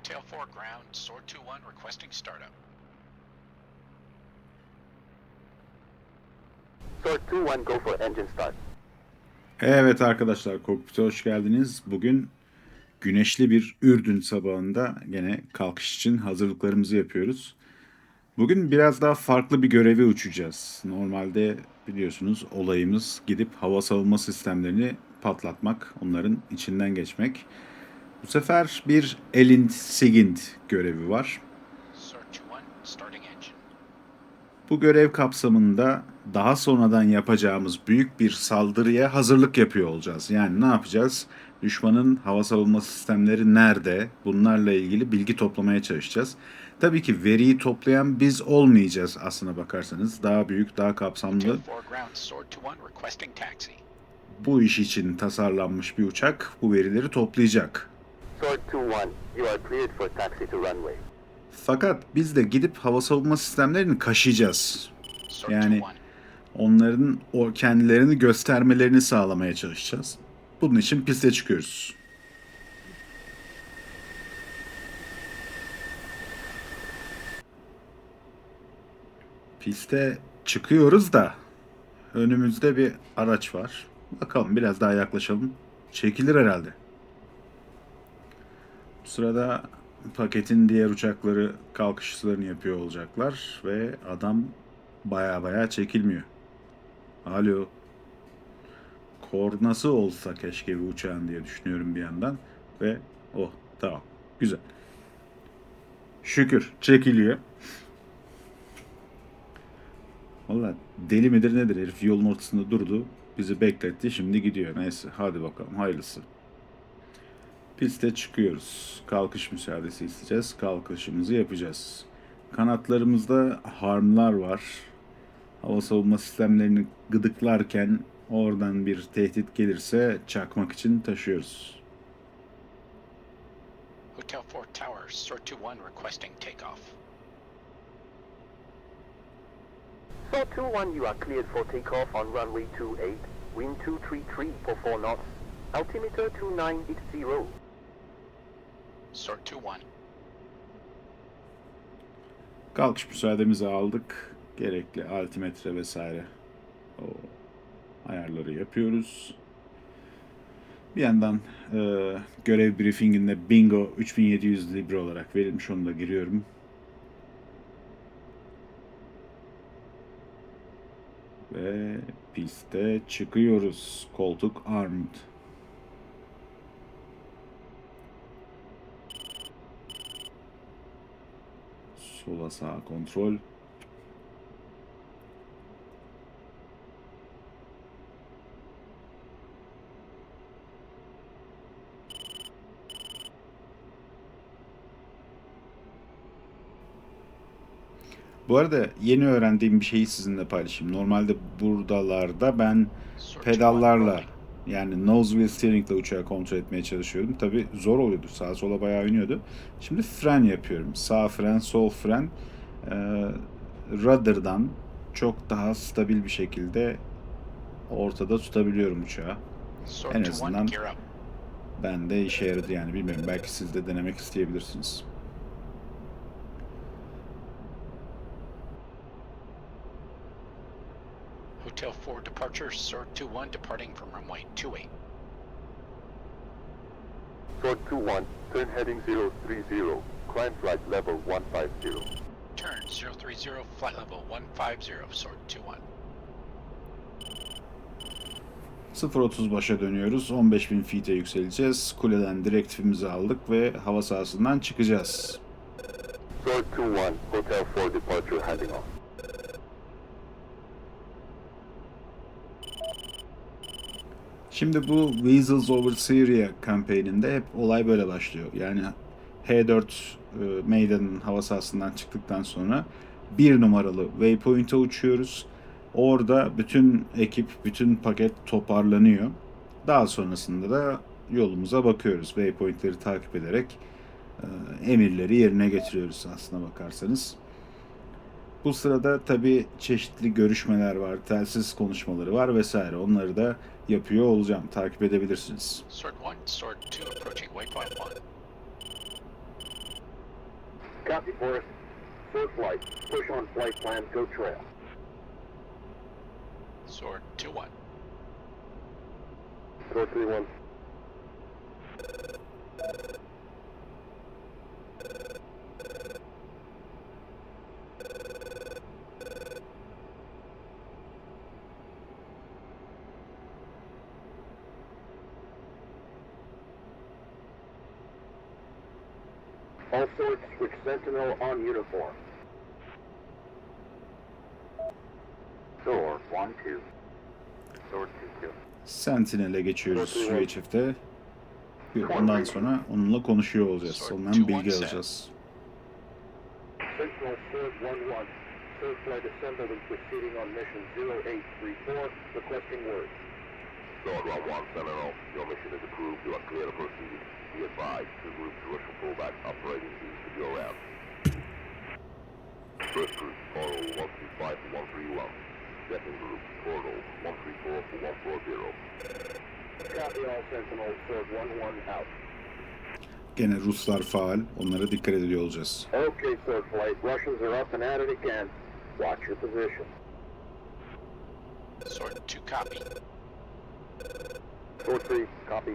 Hotel 4 ground, Sword 2-1 requesting startup. Sword 2-1, go for engine start. Evet arkadaşlar kokpite hoş geldiniz. Bugün güneşli bir Ürdün sabahında gene kalkış için hazırlıklarımızı yapıyoruz. Bugün biraz daha farklı bir görevi uçacağız. Normalde biliyorsunuz olayımız gidip hava savunma sistemlerini patlatmak, onların içinden geçmek. Bu sefer bir Elint Sigint görevi var. Sword 2-1 starting engine. Bu görev kapsamında daha sonradan yapacağımız büyük bir saldırıya hazırlık yapıyor olacağız. Yani ne yapacağız? Düşmanın hava savunma sistemleri nerede? Bunlarla ilgili bilgi toplamaya çalışacağız. Tabii ki veriyi toplayan biz olmayacağız aslına bakarsanız. Daha büyük, daha kapsamlı Hotel 4 ground, Sword 2-1 requesting taxi. bu iş için tasarlanmış bir uçak bu verileri toplayacak. Sword 2-1, you are cleared for taxi to runway. Fakat biz de gidip hava savunma sistemlerini kaşıyacağız. Yani 2-1. onların o kendilerini göstermelerini sağlamaya çalışacağız. Bunun için piste çıkıyoruz. Piste çıkıyoruz da önümüzde bir araç var. Bakalım biraz daha yaklaşalım. Çekilir herhalde. Sırada paketin diğer uçakları kalkışlarını yapıyor olacaklar ve adam baya baya çekilmiyor. Alo. Kornası olsa keşke bir uçağın diye düşünüyorum bir yandan. Ve oh tamam güzel. Şükür çekiliyor. Valla deli midir nedir herif yolun ortasında durdu. Bizi bekletti şimdi gidiyor. Neyse hadi bakalım hayırlısı. Piste çıkıyoruz. Kalkış müsaadesi isteyeceğiz. Kalkışımızı yapacağız. Kanatlarımızda harmlar var. Hava savunma sistemlerini gıdıklarken oradan bir tehdit gelirse çakmak için taşıyoruz. Hotel 4 tower, Sword 2-1 requesting takeoff. Sword 2-1, you are cleared for takeoff on runway 28, wind 233 for 4 knots, altimeter 2980. Sword 2-1. Kalkış müsaademizi aldık. Gerekli altimetre vesaire o ayarları yapıyoruz. Bir yandan e, görev briefinginde bingo 3700 libre olarak verilmiş onu da giriyorum. Ve piste çıkıyoruz. Koltuk armed. Sola sağa kontrol. Bu arada yeni öğrendiğim bir şeyi sizinle paylaşayım. Normalde buradalarda ben Sword 2-1 pedallarla. Yani nose wheel steering ile uçağı kontrol etmeye çalışıyordum. Tabi zor oluyordu. Sağa sola bayağı oynuyordu. Şimdi fren yapıyorum. Sağ fren, sol fren. Ee, rudder'dan çok daha stabil bir şekilde ortada tutabiliyorum uçağı. En 2-1 azından-. Ben de işe yaradı yani bilmiyorum. Belki siz de denemek isteyebilirsiniz. Hotel 4 departure, Sword 2-1 departing from runway 28. Sword 2-1, turn heading 030, climb flight level 150. Turn 030, flight level 150, Sword 2-1. 0.30 başa dönüyoruz. 15.000 feet'e yükseleceğiz. Kuleden direktifimizi aldık ve hava sahasından çıkacağız. Sword 2-1, Hotel 4 departure heading off. Şimdi bu Weasels Over Syria kampanyasında hep olay böyle başlıyor. Yani H4 e, Maiden'ın hava sahasından çıktıktan sonra bir numaralı waypoint'e uçuyoruz. Orada bütün ekip, bütün paket toparlanıyor. Daha sonrasında da yolumuza bakıyoruz. Waypoint'leri takip ederek e, emirleri yerine getiriyoruz aslına bakarsanız. Bu sırada tabii çeşitli görüşmeler var, telsiz konuşmaları var vesaire. Onları da yapıyor olacağım. Takip edebilirsiniz. Sword 1, Sword 2 approaching waypoint 1. Copy, Forrest. Sword flight. Push on flight plan. Go trail. Sword 2-1. Sword 3-1. All swords switch sentinel on uniform. Sword 1-2. Sword 2-2. Sentinel'e geçiyoruz UHF'de. Bir- Ondan sonra onunla konuşuyor olacağız. Ondan bilgi alacağız. Sentinel Sword 1-1. Sword flight assembled and proceeding on mission 0834, requesting word. Sword 1-1 Sentinel, your mission is approved. You are clear to proceed. Be advised, two groups wish to pull back operating teams to your route. First group, portal 135 to 131. Second group, portal 134 to 140. Copy all Sentinel Sword 1-1 out. Gene Ruslar faal. Onlara dikkat ediyor olacağız. Okay, Sword flight. Russians are up and at it again. Watch your position. Sword 2 copy. Sword 3, copy.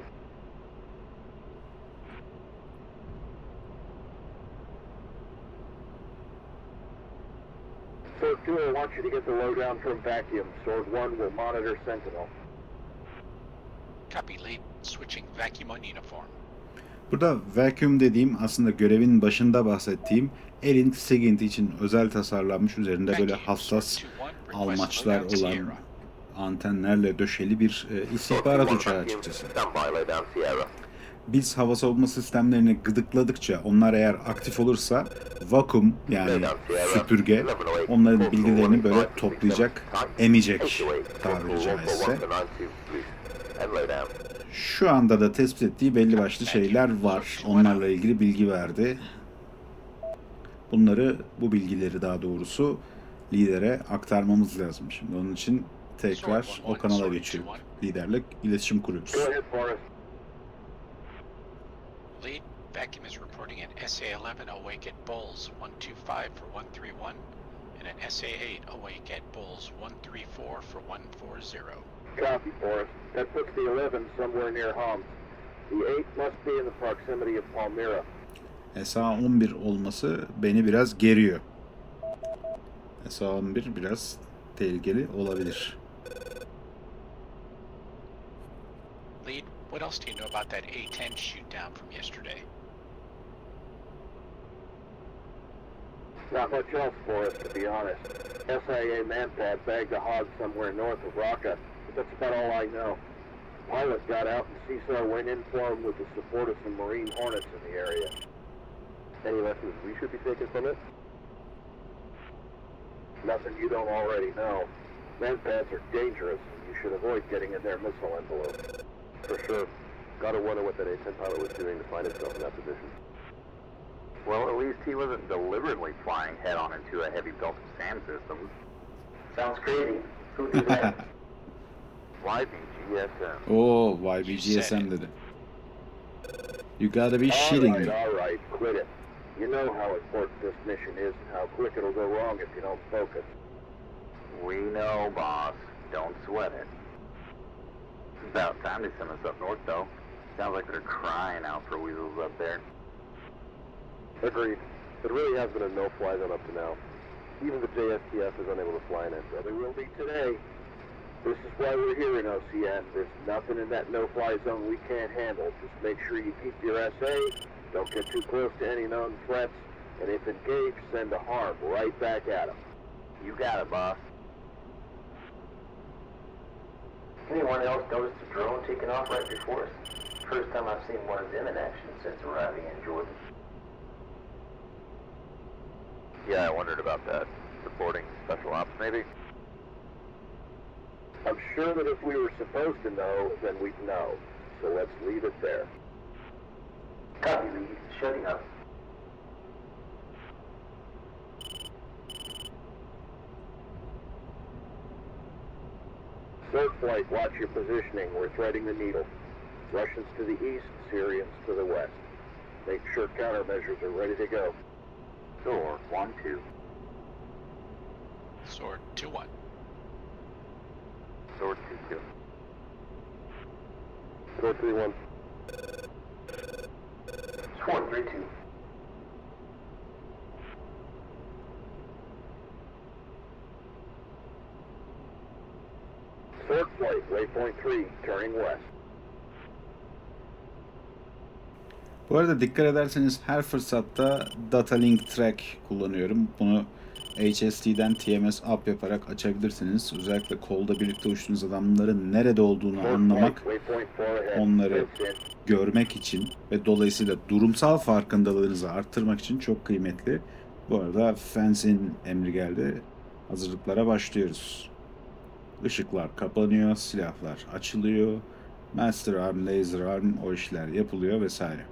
Sword 2, I want you to get the lowdown from Vacuum. Sword 1 will monitor Sentinel. Copy lead. Switching vacuum on uniform. Burada vacuum dediğim aslında görevin başında bahsettiğim Elin Segint için özel tasarlanmış üzerinde böyle hassas Sword 2-1, request almaçlar olan. Antenlerle döşeli bir e, istihbarat 2-1 uçağı açıkçası. Biz hava savunma sistemlerini gıdıkladıkça onlar eğer aktif olursa vakum yani süpürge onların bilgilerini böyle toplayacak, emecek tabiri caizse. Şu anda da tespit ettiği belli başlı şeyler var. Onlarla ilgili bilgi verdi. Bunları, bu bilgileri daha doğrusu lidere aktarmamız lazım. Şimdi onun için tekrar o kanala geçiyor. Liderle iletişim kuruyoruz. Lead. Vacuum is reporting an SA-11 awake at Bulls 125 for 131 and an SA-8 awake at Bulls 134 for 140. Copy, Forrest. That puts the 11 somewhere near Homs. The 8 must be in the proximity of Palmyra. SA-11 olması beni biraz geriyor. SA-11 biraz tehlikeli olabilir. Lead. What else do you know about that A-10 shoot down from yesterday? Not much else for us, to be honest. SIA manpad bagged a hog somewhere north of Raqqa, but that's about all I know. The Pilot got out and CISAR went in for him with the support of some Marine Hornets in the area. Any lessons we should be taking from it? Nothing you don't already know. Manpads are dangerous, and you should avoid getting in their missile envelope. For sure. Gotta wonder what that A-10 pilot was doing to find himself in that position. Well, at least he wasn't deliberately flying head-on into a heavy belt of sand systems. Sounds crazy. Who did that? YBGSM. Oo, oh, YBGSM dedi. You gotta be all shitting right, me. all right, quit it. You know how important this mission is and how quick it'll go wrong if you don't focus. We know, boss. Don't sweat it. It's about time they sent us up north, though. Sounds like they're crying out for weasels up there. Agreed. It really has been a no-fly zone up to now. Even the JSTF is unable to fly in it, so they will be today. This is why we're here in OCN. There's nothing in that no-fly zone we can't handle. Just make sure you keep your SA, don't get too close to any known threats, and if engaged, send a harm right back at them. You got it, boss. Anyone else notice the drone taking off right before us? First time I've seen one of them in action since arriving in Jordan. Yeah, I wondered about that. Supporting special ops, maybe? I'm sure that if we were supposed to know, then we'd know. So let's leave it there. Copy, lead. Shutting up. Third flight, watch your positioning. We're threading the needle. Russians to the east, Syrians to the west. Make sure countermeasures are ready to go. Soar 1 2. Sword 2 1. Soar 2 2. Sword 3 1. Swarm 3-2. Sword flight, waypoint 3, turning west. Bu arada dikkat ederseniz her fırsatta Data Link Track kullanıyorum. Bunu HST'den TMS up yaparak açabilirsiniz. Özellikle kolda birlikte uçtuğunuz adamların nerede olduğunu anlamak, flight, waypoint 4 ahead. onları görmek için ve dolayısıyla durumsal farkındalığınızı arttırmak için çok kıymetli. Bu arada Fence'in emri geldi. Hazırlıklara başlıyoruz. Işıklar kapanıyor, silahlar açılıyor. Master Arm, Laser Arm o işler yapılıyor vesaire.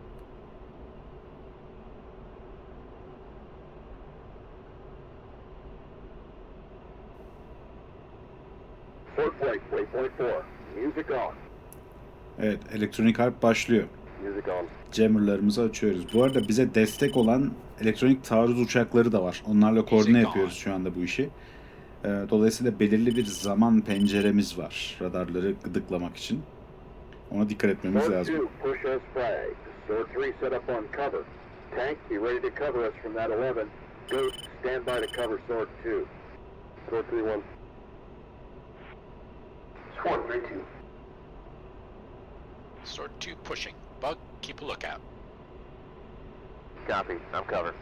Sword flight, waypoint 4. Music on. Evet, elektronik harp başlıyor. Music on. Jammer'larımızı açıyoruz. Bu arada bize destek olan elektronik taarruz uçakları da var. Onlarla koordine yapıyoruz şu anda bu işi. Ee, Dolayısıyla belirli bir zaman penceremiz var radarları gıdıklamak için. Ona dikkat etmemiz lazım. 2, push as flag. Sword 3, set up on cover. Tank, be ready to cover us from that 11. Ghost, stand by to cover Sword 2. Sword 3 1. Swarm 3-2. Sword 2 pushing. Bug, keep a lookout. Copy. I'm covered.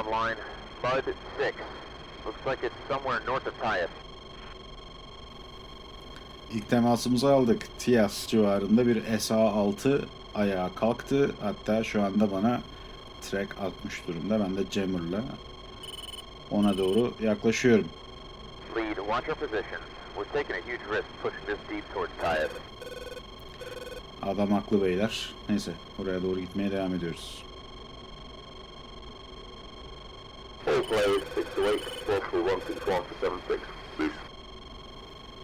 Online. Bud 6. Looks like it's somewhere north of Tyus. İlk temasımızı aldık. Tias civarında bir SA-6 ayağa kalktı. Hatta şu anda bana track atmış durumda. Ben de Jammer'la ona doğru yaklaşıyorum. Lead, watch our position. We're taking a huge risk pushing this deep towards Tyus. Adam haklı beyler. Neyse oraya doğru gitmeye devam ediyoruz. Full play, 6 to 8. Sword for 1 control for 7 6. Loose.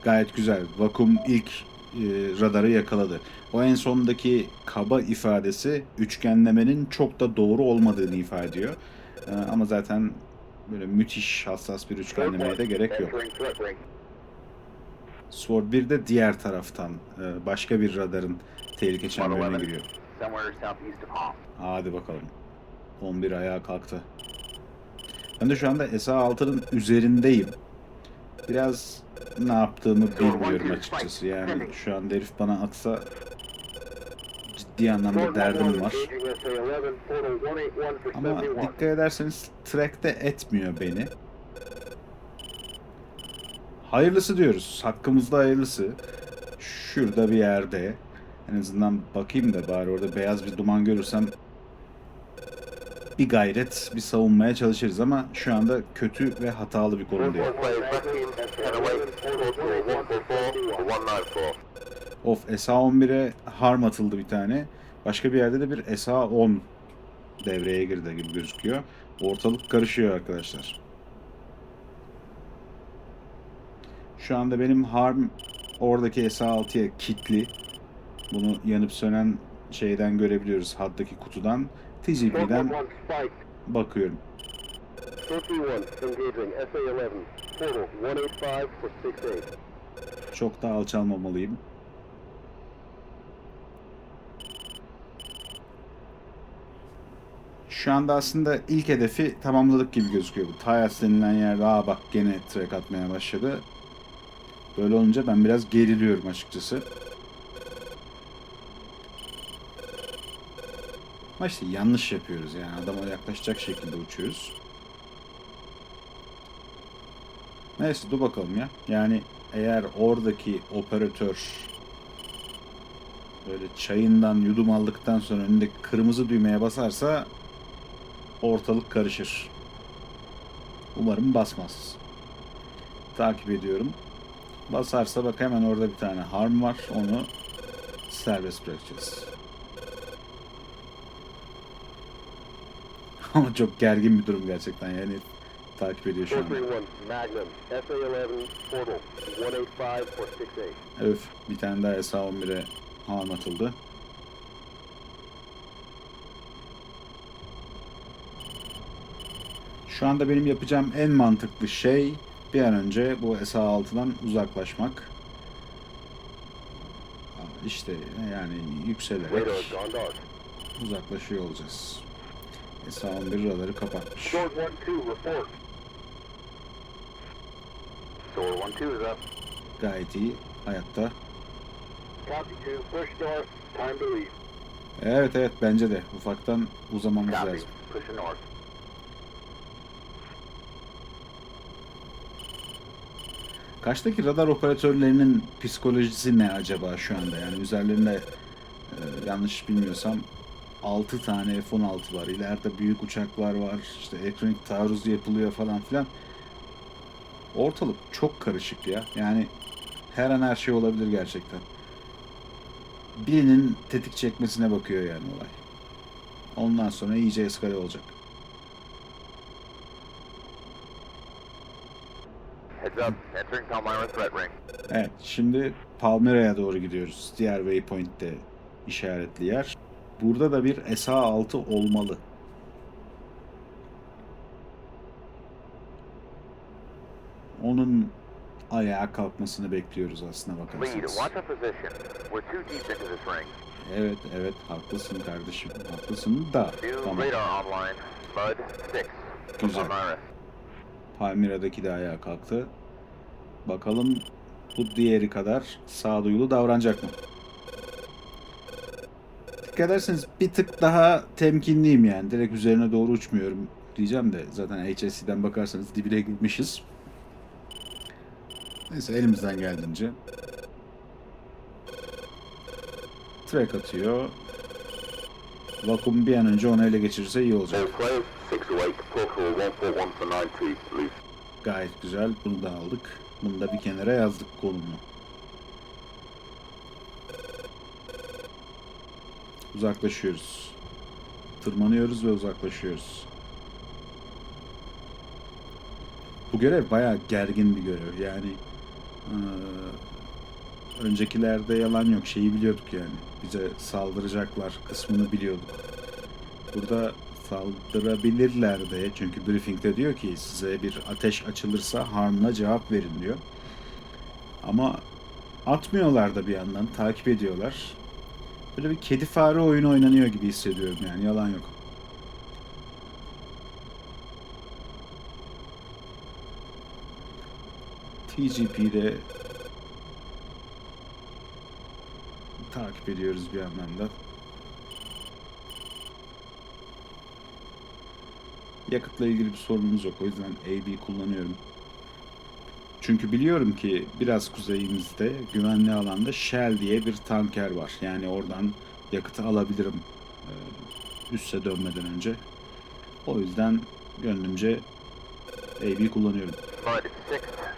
Gayet güzel. Vakum ilk e, radarı yakaladı. O en sondaki kaba ifadesi üçgenlemenin çok da doğru olmadığını ifade ediyor. E, ama zaten böyle müthiş hassas bir üçgenlemeye de gerek yok. Sword 1 de diğer taraftan e, başka bir radarın tehlike çemberine giriyor. Hadi bakalım. 11 ayağa kalktı. Ben de şu anda SA-6'nın üzerindeyim. Biraz ne yaptığımı bilmiyorum açıkçası. Yani şu an herif bana atsa ciddi anlamda derdim 1 var. engaging SA-11. Portal 181 for Ama 71. dikkat ederseniz track'te etmiyor beni. Hayırlısı diyoruz. Hakkımızda hayırlısı. Şurada bir yerde. En azından bakayım da bari orada beyaz bir duman görürsem bir gayret, bir savunmaya çalışırız ama şu anda kötü ve hatalı bir konumdayım. Sword play, left team, SA-11. Portal 144 for 194. Of SA-11'e harm atıldı bir tane. Başka bir yerde de bir SA-10 devreye girdi gibi gözüküyor. Ortalık karışıyor arkadaşlar. Şu anda benim harm oradaki SA-6'ya kitli. Bunu yanıp sönen şeyden görebiliyoruz haddaki kutudan. Sword TGP'den 1 spiked. bakıyorum. Sword 1 engaging SA-11. Portal 185 for 68. Çok da alçalmamalıyım. Şu anda aslında ilk hedefi tamamladık gibi gözüküyor. Bu Tayas denilen yerde aa bak gene track atmaya başladı. Böyle olunca ben biraz geriliyorum açıkçası. Ama işte yanlış yapıyoruz yani adama yaklaşacak şekilde uçuyoruz. Neyse dur bakalım ya. Yani eğer oradaki operatör böyle çayından yudum aldıktan sonra önündeki kırmızı düğmeye basarsa ortalık karışır. Umarım basmaz. Takip ediyorum. Basarsa bak hemen orada bir tane harm var. Onu serbest bırakacağız. Ama çok gergin bir durum gerçekten yani takip ediyor şu anda. 431 Magnum, SA-11 Portal, 185 for 68. Öf bir tane daha SA-11'e havan atıldı. Şu anda benim yapacağım en mantıklı şey bir an önce bu SA-6'dan uzaklaşmak. İşte yani yükselerek uzaklaşıyor olacağız. SA-11 radarı kapatmış. Sword 1-2, report. Sword 1-2 is up. Gayet iyi. Hayatta. Copy 2, push north, time to leave. Evet evet bence de. Ufaktan uzamamız lazım. Kaçtaki radar operatörlerinin psikolojisi ne acaba şu anda? Yani üzerlerinde e, yanlış bilmiyorsam 6 tane F-16 var. İleride büyük uçaklar var. İşte elektronik taarruz yapılıyor falan filan. Ortalık çok karışık ya. Yani her an her şey olabilir gerçekten. Birinin tetik çekmesine bakıyor yani olay. Ondan sonra iyice eskale olacak. Evet, şimdi Palmyra'ya doğru gidiyoruz. Diğer waypoint'te işaretli yer. Burada da bir SA-6 olmalı. Onun ayağa kalkmasını bekliyoruz aslında Lead, bakarsanız. Evet, evet haklısın kardeşim. Haklısın da. Tamam. radar online. Mud 6. from Güzel. Palmyra. Palmyra'daki de ayağa kalktı. Bakalım bu diğeri kadar sağduyulu davranacak mı? Dikkat ederseniz bir tık daha temkinliyim yani. Direkt üzerine doğru uçmuyorum diyeceğim de zaten HSC'den bakarsanız dibine gitmişiz. Neyse elimizden geldiğince. Track atıyor. Vakum bir an önce onu ele geçirirse iyi olacak. players, 6 awake, Portal 141 for 90, leave. Gayet güzel. Bunu da aldık. Bunu da bir kenara yazdık kolumlu. Uzaklaşıyoruz. Tırmanıyoruz ve uzaklaşıyoruz. Bu görev bayağı gergin bir görev. Yani eee, öncekilerde yalan yok. Şeyi biliyorduk yani. Bize saldıracaklar kısmını biliyorduk. Burada saldırabilirler de çünkü briefingde diyor ki size bir ateş açılırsa harmla cevap verin diyor. Ama atmıyorlar da bir yandan takip ediyorlar. Böyle bir kedi fare oyunu oynanıyor gibi hissediyorum yani yalan yok. TGP'de takip ediyoruz bir yandan da. Yakıtla ilgili bir sorunumuz yok. O yüzden AB kullanıyorum. Çünkü biliyorum ki biraz kuzeyimizde güvenli alanda Shell diye bir tanker var. Yani oradan yakıtı alabilirim e, üsse dönmeden önce. O yüzden gönlümce AB kullanıyorum. Mud 6.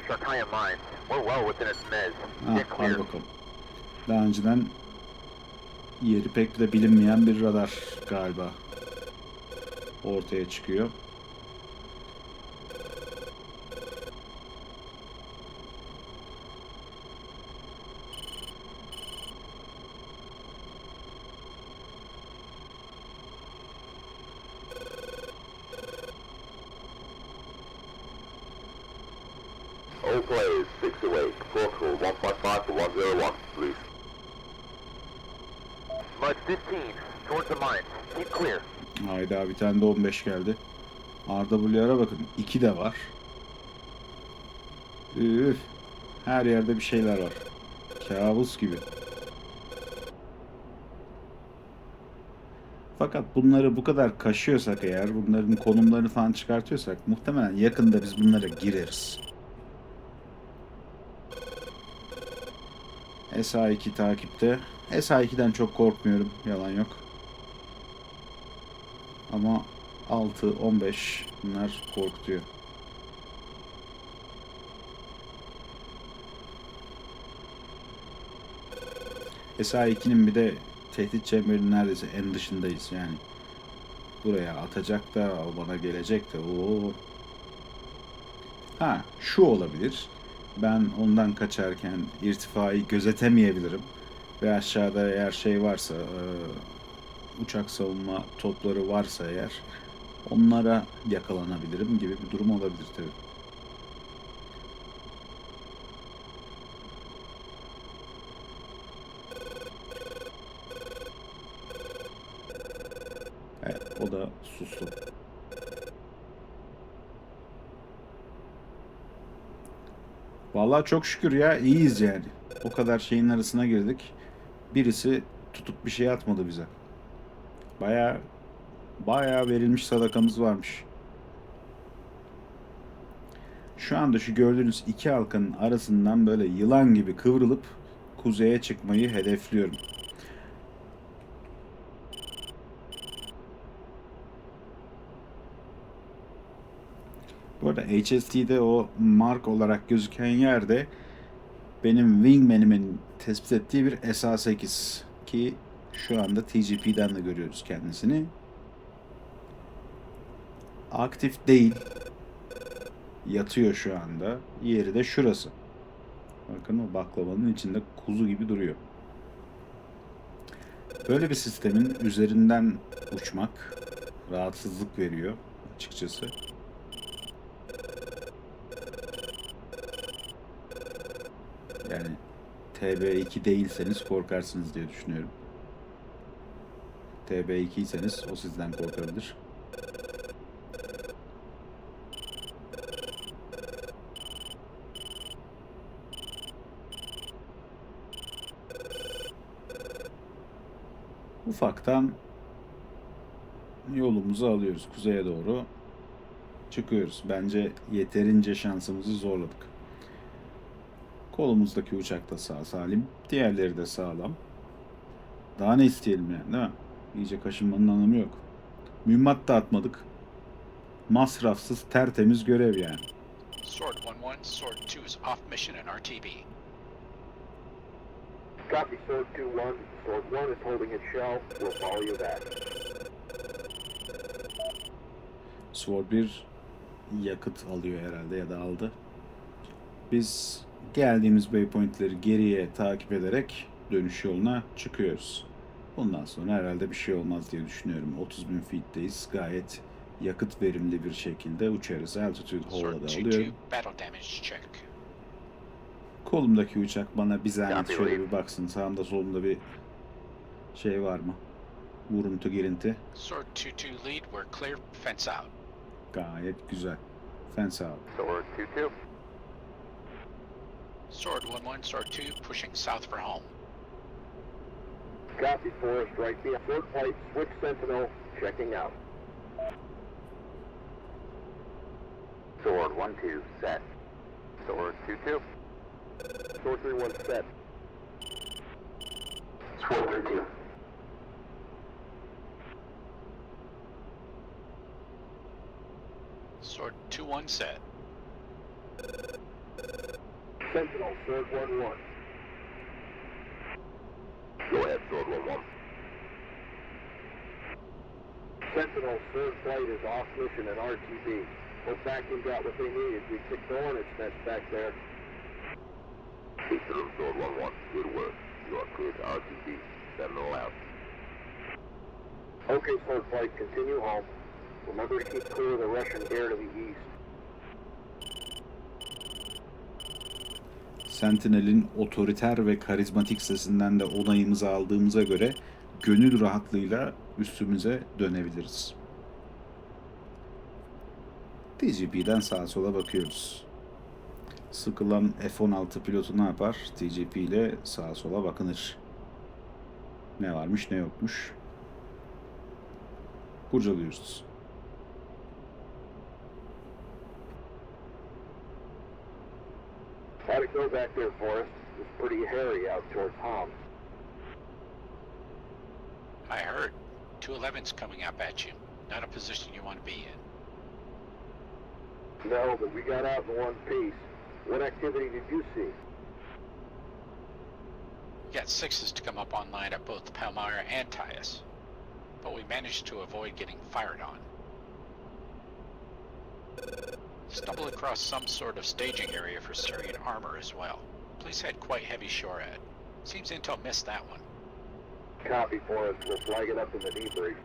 Sharkaya Mines. We're well within its mez. Ha, Get clear. hadi bakalım. Daha önceden yeri pek de bilinmeyen bir radar galiba ortaya çıkıyor. All players, 6 awake, Portal 155 for 101, leave. Mud 15. Towards the mines. Keep clear. Hayda bir tane de 15 geldi. RWR'a bakın. 2 de var. Üf. Her yerde bir şeyler var. Kabus gibi. Fakat bunları bu kadar kaşıyorsak eğer, bunların konumlarını falan çıkartıyorsak muhtemelen yakında biz bunlara gireriz. SA2 takipte. SA2'den çok korkmuyorum. Yalan yok. Ama 6, 15 bunlar korkutuyor. SA2'nin bir de tehdit çemberinin neredeyse en dışındayız yani. Buraya atacak da bana gelecek de o Ha, şu olabilir. Ben ondan kaçarken irtifayı gözetemeyebilirim. Ve aşağıda eğer şey varsa, e, uçak savunma topları varsa eğer onlara yakalanabilirim gibi bir durum olabilir tabii. Evet, o da sustu. Vallahi çok şükür ya iyiyiz yani. O kadar şeyin arasına girdik. Birisi tutup bir şey atmadı bize. Baya baya verilmiş sadakamız varmış. Şu anda şu gördüğünüz iki halkanın arasından böyle yılan gibi kıvrılıp kuzeye çıkmayı hedefliyorum. Arada HST'de o mark olarak gözüken yerde benim wingman'imin tespit ettiği bir SA8 ki şu anda TGP'den de görüyoruz kendisini. Aktif değil. Yatıyor şu anda. Yeri de şurası. Bakın o baklavanın içinde kuzu gibi duruyor. Böyle bir sistemin üzerinden uçmak rahatsızlık veriyor açıkçası. Yani TB2 değilseniz korkarsınız diye düşünüyorum. TB2 iseniz o sizden korkabilir. Ufaktan yolumuzu alıyoruz kuzeye doğru. Çıkıyoruz. Bence yeterince şansımızı zorladık. Kolumuzdaki uçak da sağ salim. Diğerleri de sağlam. Daha ne isteyelim yani değil mi? İyice kaşınmanın anlamı yok. Mühimmat da atmadık. Masrafsız tertemiz görev yani. Sword 1-1, Sword 2 is off mission in RTB. Copy, Sword 2-1. Sword 1 is holding its shell. We'll follow you back. Sword 1 yakıt alıyor herhalde ya da aldı. Biz geldiğimiz waypointleri geriye takip ederek dönüş yoluna çıkıyoruz. Bundan sonra herhalde bir şey olmaz diye düşünüyorum. 30 bin feet'teyiz. Gayet yakıt verimli bir şekilde uçarız. Altitude Hall'a da 2-2, alıyorum. Kolumdaki uçak bana bir zahmet şöyle bir baksın. Sağımda solumda bir şey var mı? Vuruntu girinti. Sword 2-2 lead, we're clear, fence out. Gayet güzel. Fence out. Sword 1-1, Sword 2 pushing south for home. Copy, Forest. Right behind. Sword flight, switch sentinel, checking out. Sword 1-2 set. Sword 2-2. Sword 3-1 set. Sword 3-2. Sword 2-1 set. Sentinel, Sword 1-1. Go ahead, Sword 1-1. Sentinel, Sword flight is off mission in RTB. Hope vacuum got what they needed. We kicked the hornet's nest back there. Eastern Sword 1-1. Good work. You are clear to RTB. Sentinel out. Okay, Sword flight, continue home. Remember to keep clear of the Russian air to the east. Sentinel'in otoriter ve karizmatik sesinden de onayımızı aldığımıza göre gönül rahatlığıyla üstümüze dönebiliriz. TGP'den sağa sola bakıyoruz. Sıkılan F-16 pilotu ne yapar? TGP ile sağa sola bakınır. Ne varmış ne yokmuş. Kurcalıyoruz. It go back there, Forrest? It was pretty hairy out towards Homs. I heard. 211's coming up at you. Not a position you want to be in. No, but we got out in one piece. What activity did you see? We got sixes to come up online at both Palmyra and Tyus. But we managed to avoid getting fired on. Stumble across some sort of staging area for Syrian armor as well. Police had quite heavy SHORAD. Seems Intel missed that one. Copy for us. We'll flag it up in the debrief.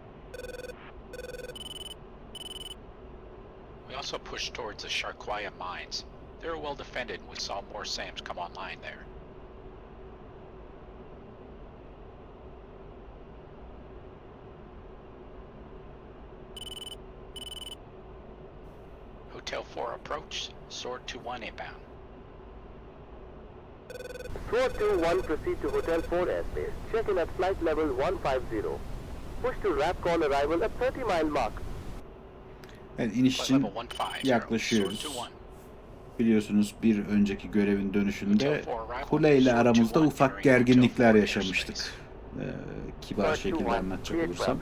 We also pushed towards the Sharkwaya mines. They were well defended and we saw more SAMs come online there. Approach, Sword to 1 inbound. SWORD 2-1 proceed to Hotel 4 airspace. Check in at flight level 150. Push to RAPCON arrival at 30 mile mark. Evet, iniş için level 150, yaklaşıyoruz. Sword to 1. biliyorsunuz bir önceki görevin dönüşünde Hotel 4 arrival, Kule ile aramızda 1 ufak gerginlikler 4 yaşamıştık. Ee, kibar şekilde anlatacak olursam.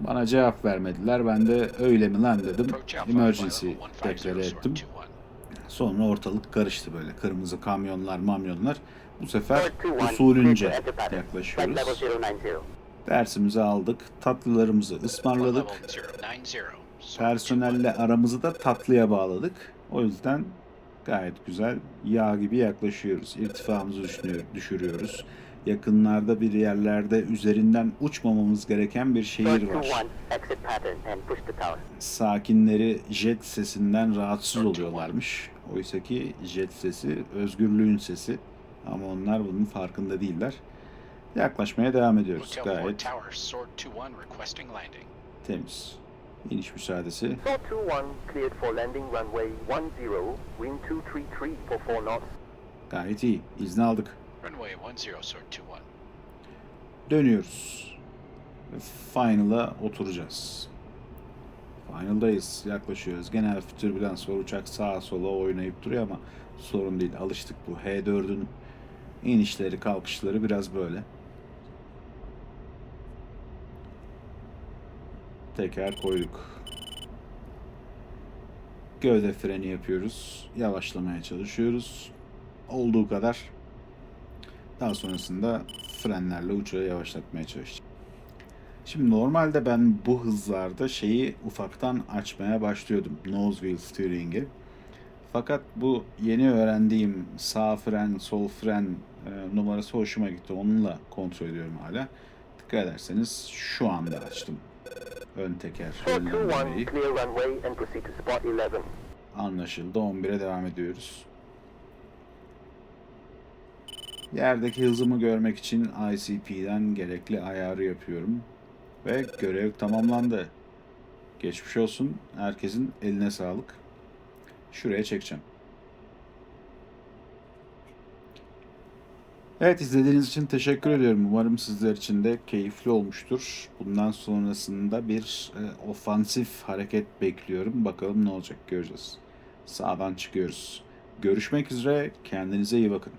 Alpha. Maintain flight level 150. Bana cevap vermediler. Ben de öyle mi lan dedim. Emergency flight level 150, deklare ettim. to 1. Sonra ortalık karıştı böyle. Kırmızı kamyonlar, mamyonlar. Bu sefer Sword 2-1, clear usulünce yaklaşıyoruz. level 090. Dersimizi aldık. Tatlılarımızı ısmarladık. level 090, Sword to 1. Personelle aramızı da tatlıya bağladık. O yüzden gayet güzel yağ gibi yaklaşıyoruz. İrtifamızı düşünüyor, düşürüyoruz. Yakınlarda bir yerlerde üzerinden uçmamamız gereken bir şehir var. 2-1, exit pattern and push the tower. Sakinleri jet sesinden rahatsız oluyorlarmış. Oysa ki jet sesi özgürlüğün sesi. Ama onlar bunun farkında değiller. Yaklaşmaya devam ediyoruz. Hotel 4 Gayet Tower, Sword to 1 requesting landing. temiz. İniş müsaadesi. SWORD 2-1 cleared for landing runway 10, wind 233 for 4 knots. Gayet iyi. İzni aldık. Runway 10, Sword to 1. Dönüyoruz. Final'a oturacağız. Final'dayız. Yaklaşıyoruz. Gene hafif türbülans var. Uçak sağa sola oynayıp duruyor ama sorun değil. Alıştık bu. H4'ün inişleri kalkışları biraz böyle. Teker koyduk. Gövde freni yapıyoruz. Yavaşlamaya çalışıyoruz. Olduğu kadar daha sonrasında frenlerle uçağı yavaşlatmaya çalışacağım. Şimdi normalde ben bu hızlarda şeyi ufaktan açmaya başlıyordum. Nose wheel steering'i. Fakat bu yeni öğrendiğim sağ fren, sol fren e, numarası hoşuma gitti. Onunla kontrol ediyorum hala. Dikkat ederseniz şu anda açtım. Ön teker SWORD 2-1 yönlendirmeyi. clear runway and proceed to spot 11. Anlaşıldı. 11'e devam ediyoruz. Yerdeki hızımı görmek için ICP'den gerekli ayarı yapıyorum. Ve görev tamamlandı. Geçmiş olsun. Herkesin eline sağlık. Şuraya çekeceğim. Evet izlediğiniz için teşekkür ediyorum. Umarım sizler için de keyifli olmuştur. Bundan sonrasında bir e, ofansif hareket bekliyorum. Bakalım ne olacak göreceğiz. Sağdan çıkıyoruz. Görüşmek üzere. Kendinize iyi bakın.